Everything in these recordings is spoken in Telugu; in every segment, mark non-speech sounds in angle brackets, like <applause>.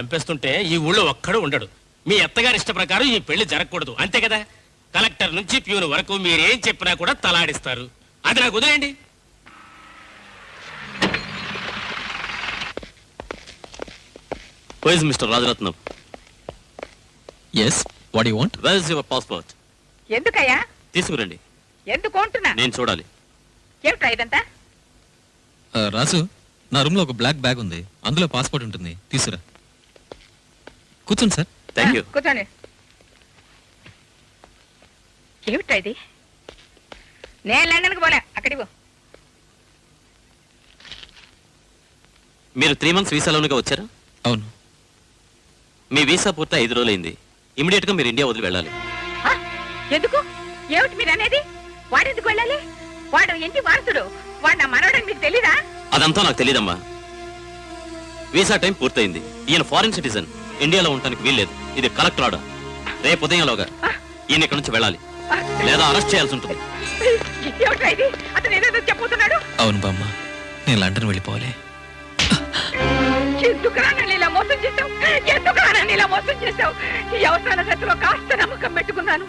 చంపేస్తుంటే ఈ ఊళ్ళో ఒక్కడు ఉండడు. మీ అత్తగారి ఇష్ట ప్రకారం ఈ పెళ్ళి జరగకూడదు. అంతే కదా? కలెక్టర్ నుంచి ప్యూన్ వరకు మీరేం చెప్పినా కూడా తలాడిస్తారు. అది నాకు వదిలేయండి. Wise mister Rajaratnam yes what you want wells your passport ఎందుకయ్యా? తీసుకురండి. ఎందుకు నేను చూడాలి. ఏమిట్రా ఇదంతా? రాజు నా రూమ్లో ఒక బ్లాక్ బ్యాగ్ ఉంది. అందులో పాస్పోర్ట్ ఉంటుంది. తీసురా కూర్చోండి సార్. థ్యాంక్ యూ కూర్చోండి. ఏమిట్రా ఇది? నేను లండన్కి పోలే. అక్కడికి పో. మీరు త్రీ మంత్స్ వీసాలోనుగా వచ్చారా? అవును. మీ వీసా పూర్తి ఐదు రోజులైంది. ఇమీడియట్గా మీరు ఇండియా వదిలి వెళ్ళాలి. ఆ? ఎందుకు? ఏమిటి మీరు అనేది వాడు ఎందుకు వెళ్ళాలి? వాడు ఇంటి వారసుడు? వాడు నా మనవడని మీకు తెలీదా? అదంతా నాకు తెలియదమ్మా వీసా టైం పూర్తయింది. ఈయన ఫారిన్ సిటిజన్ ఇండియాలో ఉండడానికి వీల్లేదు. ఇది కలెక్టర్ ఆర్డర్. రేపు ఉదయంలోగా ఈయన ఇక్కడి నుంచి వెళ్ళాలి? లేదా అరెస్ట్ చేయాల్సి ఉంటుంది. అవును బామ్మ నేను లండన్ వెళ్ళిపోవాలి. అవసరాల కాస్త నమ్మకం పెట్టుకున్నాను.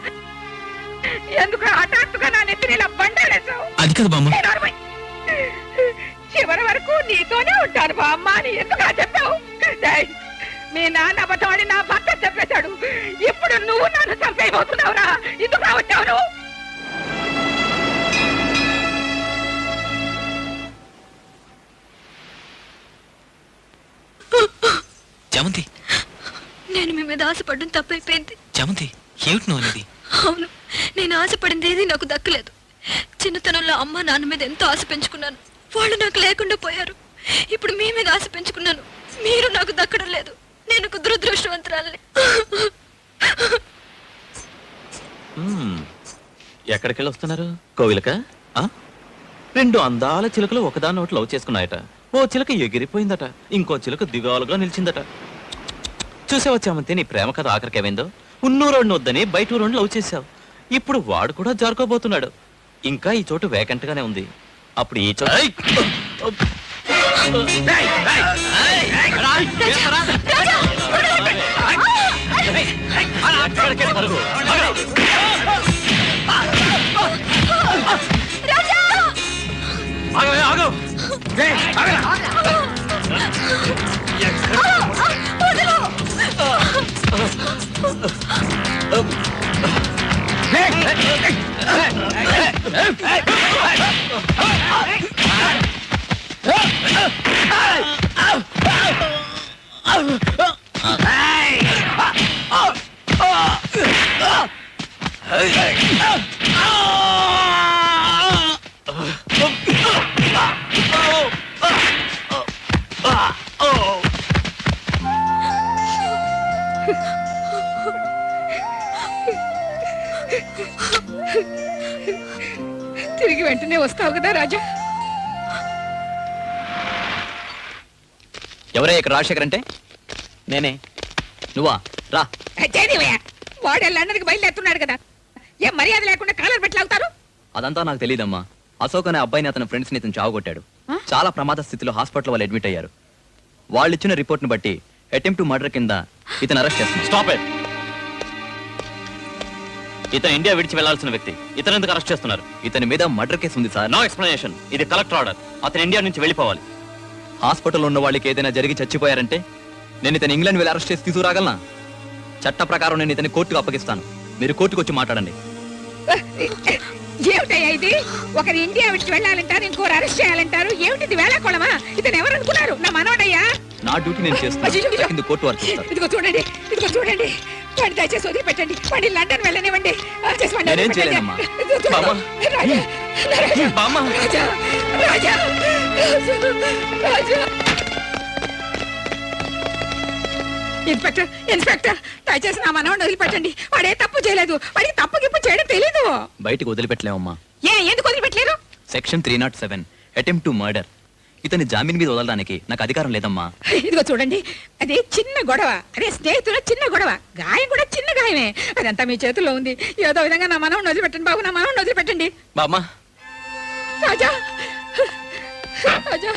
ఎందుకు హఠాత్తుగా నా నెత్తిని ఇలా బండాడేశావు అది కదా బామ్మ. చివరి వరకు నీతోనే ఉంటాను బా అమ్మ అని ఎందుకు చెప్పావు మీ నాన్న అబద్ధమని నా భర్త చెప్పేశాడు. ఇప్పుడు నువ్వు నన్ను చంపేయబోతున్నావురా. ఎందుకు రా వచ్చావు నువ్వు? జమంతి నేను మీ మీద ఆశపడడం తప్పైపోయింది. జమంతి ఏమిటి నువ్వు అనేది? అవును నేను ఆశపడింది ఏది నాకు దక్కలేదు. చిన్నతనంలో అమ్మ నాన్న మీద ఎంతో ఆశ పెంచుకున్నాను. వాళ్ళు నాకు లేకుండా పోయారు. ఇప్పుడు మీ మీద ఆశ పెంచుకున్నాను. మీరు నాకు దక్కడం లేదు. నేను ఒక దురదృష్టవంతురాలని మ్మ్. ఎక్కడికి వెళ్ళి వస్తున్నారు కోవిలక ఆ? రెండు అందాల చిలుకలు ఒకదాని ఒకటి లవ్ చేసుకున్నాయట ఓ చిలుక ఎగిరిపోయిందట ఇంకో చిలుక దిగాలుగా నిలిచిందట చూసావా చామంతి నీ ప్రేమ కథ ఆఖరికి ఏమైందో ఉన్నూరోడిని వద్దని బయట ఊరోడిని లవ్ చేసావు ఇప్పుడు వాడు కూడా జారుకోబోతున్నాడు ఇంకా ఈ చోటు వేకెంట్ గానే ఉంది అప్పుడు ఈ చోటు Hey! తిరిగి వెంటనే వస్తావు కదా రాజా. ఎవరే ఇక్కడ రాజశేఖర్ అంటే? నేనే. నువ్వా? రా. చేదివయ్యా వాడు లండన్కి బయలుదేరుతున్నాడు కదా. ఏం మర్యాద లేకుండా కాలర్ పెట్టి లాగుతారు? అదంతా నాకు తెలియదమ్మా అశోక్ అనే అబ్బాయిని అతని ఫ్రెండ్స్ని ఇతను చావగొట్టాడు. చాలా ప్రమాద స్థితిలో హాస్పిటల్ వాళ్ళు అడ్మిట్ అయ్యారు. వాళ్ళు ఇచ్చిన రిపోర్ట్ని బట్టి అటెంప్ట్ మర్డర్ కింద ఇతను అరెస్ట్ చేస్తున్నారు స్టాప్ ఇట్ ఇతను ఇండియా విడిచి వెళ్ళాల్సిన వ్యక్తి. ఇతను ఎందుకు అరెస్ట్ చేస్తున్నారు? ఇతని మీద మర్డర్ కేసు ఉంది సార్. నో ఎక్స్ప్లెనేషన్ ఇది కలెక్టర్ ఆర్డర్ అతను ఇండియా నుంచి వెళ్ళిపోవాలి. హాస్పిటల్ ఉన్న వాళ్ళకి ఏదైనా జరిగి చచ్చిపోయారంటే నేను ఇతను ఇంగ్లాండ్ వెళ్ళి అరెస్ట్ చేసి తీసుకురాగలనా? చట్ట ప్రకారం నేను ఇతని కోర్టుకు అప్పగిస్తాను. మీరు కోర్టుకు వచ్చి మాట్లాడండి. ఏమిటయ్యా ఇది? ఒకరు ఇండియా విడిచి వెళ్ళాలంటారు ఇంకోరు అరెస్ట్ చేయాలంటారు. ఏమిటిది వేళాకోళమా? ఇతను ఎవరు అనుకున్నారు? నా మనోడయ్యా నా డ్యూటీ నేను. కింద కోర్టు వారు చూస్తారు ఇదిగో చూడండి ఇదిగో చూడండి. వాడిని దయచేసి వదిలిపెట్టండి. వాడిని లండన్ వెళ్ళనివ్వండి. నేనేం. చేయలేనమ్మా. రాజా, రాజా, బామ్మ. రాజా, ఇన్స్పెక్టర్ ఇన్స్పెక్టర్ దయచేసి నా మనవాడిని వదిలిపెట్టండి. వాడే తప్పు చేయలేదు. వాడికి తప్పు గిప్పు చేయడం తెలీదు. బయటికి వదిలిపెట్టలేమమ్మా ఏ ఎందుకు వదిలిపెట్టలేరు? Section three nought seven attempt to murder. ఇతని జామీన్ మీద వదలడానికి నాకు అధికారం లేదమ్మా. ఇదిగో చూడండి. అది చిన్న గొడవ. అదే స్నేహితుల చిన్న గొడవ. గాయం కూడా చిన్న గాయమే. అదంతా మీ చేతుల్లో ఉంది. ఏదో విధంగా నా మనం వదిలిపెట్టండి బాబు నా మనం వదిలిపెట్టండి. బామ్మా. రాజా. రాజా.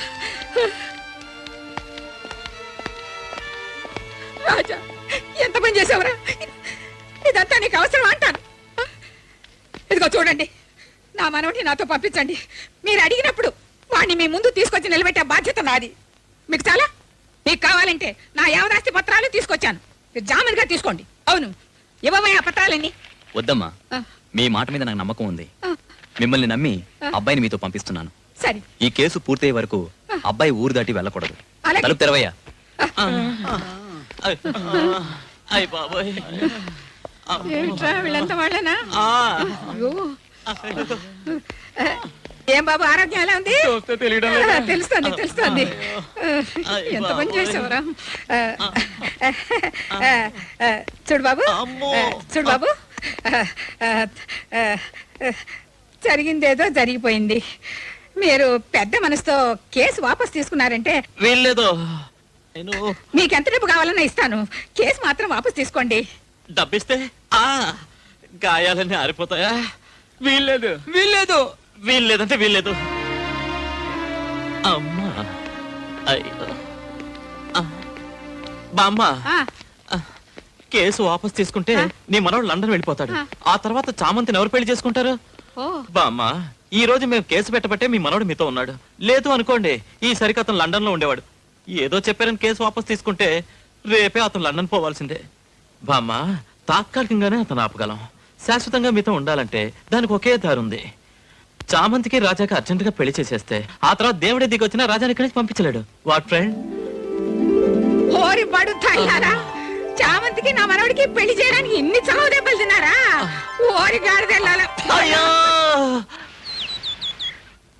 రాజా ఎంత పని చేసావురా? ఇదంతా నీకు అవసరం అంటాను? ఇదిగో చూడండి నా మనవడిని నాతో పంపించండి. మీరు అడిగినప్పుడు వాడిని మీ ముందు తీసుకొచ్చి నిలబెట్టే బాధ్యత నాది. మీకు చాలా? మీకు కావాలంటే నా యావదాస్తి పత్రాలు తీసుకొచ్చాను. మీరు జామీన్గా తీసుకోండి. అవును ఇవ్వమయ్యా ఆ పత్రాలన్నీ. వద్దమ్మా మీ మాట మీద నాకు నమ్మకం ఉంది. మిమ్మల్ని నమ్మి అబ్బాయిని మీతో పంపిస్తున్నాను. సరే. ఈ కేసు పూర్తయ్యే వరకు అబ్బాయి ఊరు దాటి వెళ్ళకూడదు. తలుపు తెరవయ్యా. అయ్య బాబోయ్. ఏమిట్రా వీళ్ళంతా వాళ్ళనా? ఆ, అయ్యో. ఏం బాబు ఆరోగ్యం ఎలా ఉంది? చూస్తే తెలియడం ఆ, తెలుస్తోంది తెలుస్తోంది. ఎంత పని. చేసావురా? చూడు బాబు. అమ్మో. చూడు బాబు. జరిగిందేదో జరిగిపోయింది. మీరు పెద్ద మనసుతో కేసు వాపస్ తీసుకున్నారంటే వీల్లేదు. నేను మీకెంత డబ్బు కావాలన్నా ఇస్తాను. కేసు మాత్రం వాపస్ తీసుకోండి. డబ్బిస్తే? ఆ గాయాలన్నీ ఆరిపోతాయా? వీల్లేదు. వీల్లేదు. వీల్లేదంటే వీల్లేదు. అమ్మా. అయ్యో. ఆ, బామ్మ. ఆ, కేసు వాపస్ తీసుకుంటే ఆ? నీ మనవడు లండన్ వెళ్ళిపోతాడు. ఆ. ఆ తర్వాత చామంతిని ఎవరు పెళ్ళి చేసుకుంటారు? ఓ. బామ్మ ఈ రోజు మేము కేసు పెట్టబట్టే మీ మనవడు మీతో ఉన్నాడు. లేదు అనుకోండి ఈ సరికి అతను లండన్లో ఉండేవాడు. ఏదో చెప్పారని కేసు వాపస్ తీసుకుంటే రేపే అతను లండన్ పోవాల్సిందే. బామ్మ తాత్కాలికంగానే అతను ఆపగలం. శాశ్వతంగా మీతో ఉండాలంటే దానికి ఒకే దారి ఉంది చామంతికి రాజాకి అర్జెంటుగా పెళ్ళి చేసేస్తే ఆ తర్వాత దేవుడే దిగి వచ్చినా రాజాని ఇక్కడి నుంచి పంపించలేడు. What friend? ఓరి చామంతికి నా మనవడికి పెళ్ళి చేయడానికి ఇన్ని చావు దెబ్బలు తిన్నారా? ఓరి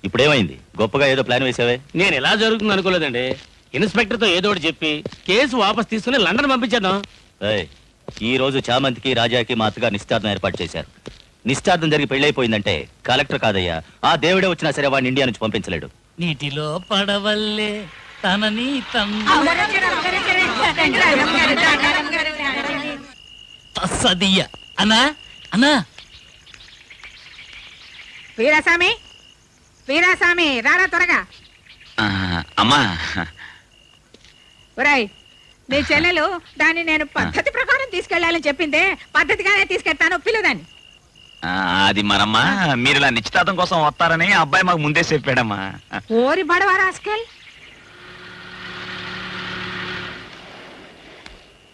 ఇప్పుడేమైంది? గొప్పగా ఏదో ప్లాన్ వేసావే నేను ఎలా జరుగుతుంది అనుకోలేదండి ఇన్స్పెక్టర్తో ఏదో ఒకటి చెప్పి కేసు వాపస్ తీసుకుని లండన్ పంపించేద్దాం. ఏయ్, ఈ రోజు చామంతికి రాజాకి మా అత్తగారు నిశ్చార్థం ఏర్పాటు చేశారు. నిశ్చార్థం జరిగి పెళ్ళైపోయిందంటే కలెక్టర్ కాదయ్యా ఆ దేవుడే వచ్చినా సరే వాడిని ఇండియా నుంచి పంపించలేడు. నీటిలో పడవల్లే తనని వీరాస్వామి వీరాస్వామి రారా త్వరగా. అమ్మా. ఒరాయ్ నీ చెల్లెలు దాన్ని నేను పద్ధతి ప్రకారం తీసుకెళ్ళాలని చెప్పిందే పద్ధతిగానే తీసుకెళ్తాను. పిల్లదాన్ని అది మనమ్మా. మీరు ఇలా నిశ్చితార్థం కోసం వస్తారని అబ్బాయి మాకు ముందే చెప్పాడమ్మా. ఓరి బడవా రాస్కెల్.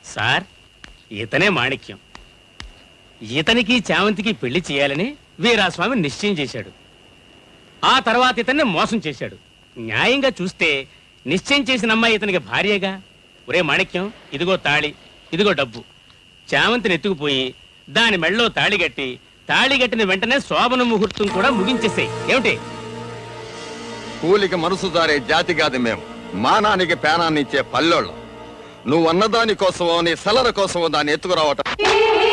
సార్ ఇతనే మాణిక్యం. ఇతనికి చామంతికి పెళ్ళి చేయాలని వీరాస్వామి నిశ్చయం చేశాడు. ఆ తర్వాత ఇతన్ని మోసం చేశాడు. న్యాయంగా చూస్తే నిశ్చయం చేసిన అమ్మాయి ఇతనికి భార్యగా? ఒరే మాణిక్యం ఇదిగో తాళి ఇదిగో డబ్బు. చామంతిని ఎత్తుకుపోయి దాని మెళ్ళలో తాళి కట్టి తాళి కట్టిన వెంటనే శోభన ముహూర్తం కూడా ముగించేసాయి. ఏమిటి? కూలికి మనసు జారే జాతి కాదు మేము మానానికి పేనాన్ని ఇచ్చే పల్లెళ్ళం. నువ్వు అన్నదాని కోసమో నీ సెలర కోసమో దాన్ని ఎత్తుకురావటం. <laughs>